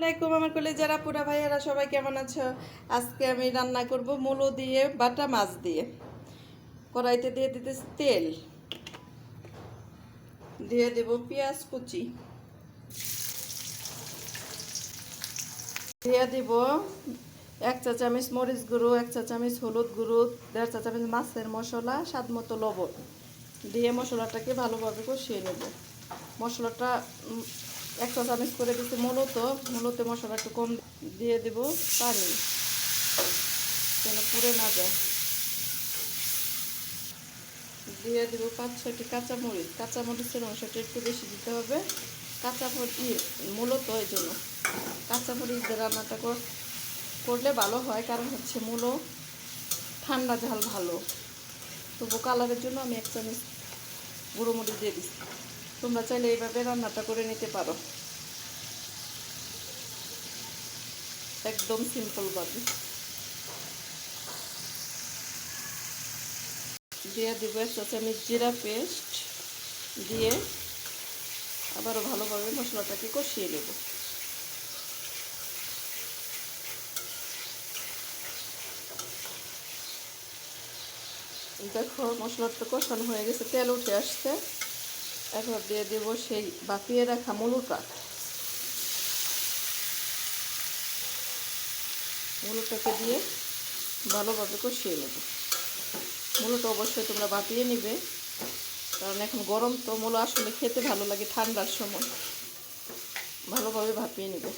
আলাইকুম, আমার কলে যারা পুরা ভাইয়ারা, সবাই কেমন আছো? আজকে আমি রান্না করব মূলো দিয়ে, বাটা মাছ দিয়ে। কড়াইতে দিয়ে দিতে তেল। দিয়ে দেব পেঁয়াজ কুচি। দিয়ে দিব এক চা চামচ মরিচ গুঁড়ো, এক চা চামচ হলুদ গুঁড়ো, দেড় চা চামচ মাছের মশলা, স্বাদ মতো লবণ। দিয়ে মশলাটাকে ভালোভাবে কষিয়ে নেব। মশলাটা এক চা চামচ করে দিচ্ছি মূলত মূলত মশলা একটু কম দিয়ে দেব, পানি, যেন পুড়ে না যায়। দিয়ে দেবো পাঁচ ছয়টি কাঁচামরিচ, কাঁচামরিচের অংশটা একটু বেশি দিতে হবে। কাঁচামরিচ মূলত এই জন্য। কাঁচামরিচ দিয়ে রান্নাটা কর- করলে ভালো হয়, কারণ হচ্ছে মূলো ঠান্ডা ঝাল ভালো। তবু কালারের জন্য আমি এক চামচ গুঁড়ো মরিচ দিয়ে দিচ্ছি তোমরা চাইলে এইভাবে রান্নাটা করে নিতে পারো। একদম সিম্পলভাবে। দিয়ে দিব একটা চামচ জিরা পেস্ট দিয়ে আবারও ভালোভাবে মশলাটাকে কষিয়ে নেব। দেখো মশলাটা কষানো হয়ে গেছে, তেল উঠে আসছে। এরপর দিয়ে দেব সেই বাপিয়ে রাখা মুলুটা। মুলুটাকে দিয়ে ভালোভাবে কষিয়ে নেব। মুলোটা অবশ্যই তোমরা বাপিয়ে নিবে, কারণ এখন গরম তো মূলো আসলে খেতে ভালো লাগে ঠান্ডার সময়। ভালোভাবে ভাপিয়ে নেবে।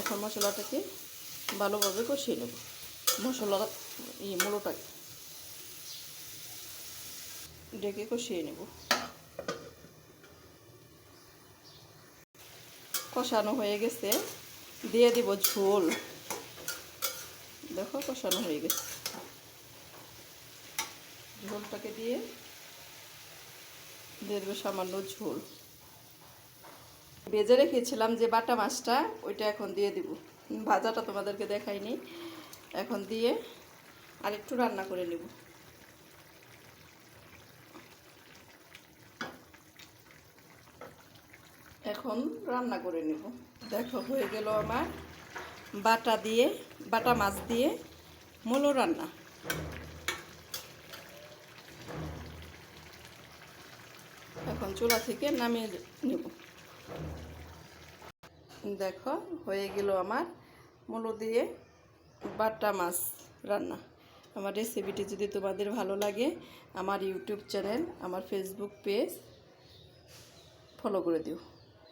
এখন মশলাটাকে ভালোভাবে কষিয়ে নেব, মশলা ই মূলোটাকে। ডেকে কষিয়ে নেব। কষানো হয়ে গেছে। দিয়ে দিব ঝোল। দেখো কষানো হয়ে গেছে। ঝোলটাকে দিয়ে দিয়ে দেবো সামান্য ঝোল। ভেজে রেখেছিলাম যে বাটা মাছটা, ওইটা এখন দিয়ে দিব। ভাজাটা তোমাদেরকে দেখাইনি। এখন দিয়ে আর একটু রান্না করে নেব। এখন রান্না করে নেব। দেখো, হয়ে গেল আমার বাটা দিয়ে, বাটা মাছ দিয়ে মূলো রান্না। এখন চুলা থেকে নামিয়ে নেব। দেখো, হয়ে গেল আমার মূলো দিয়ে বাটা মাছ রান্না। আমার রেসিপিটি যদি তোমাদের ভালো লাগে, আমার ইউটিউব চ্যানেল, আমার ফেসবুক পেজ, ফলো করে দিও।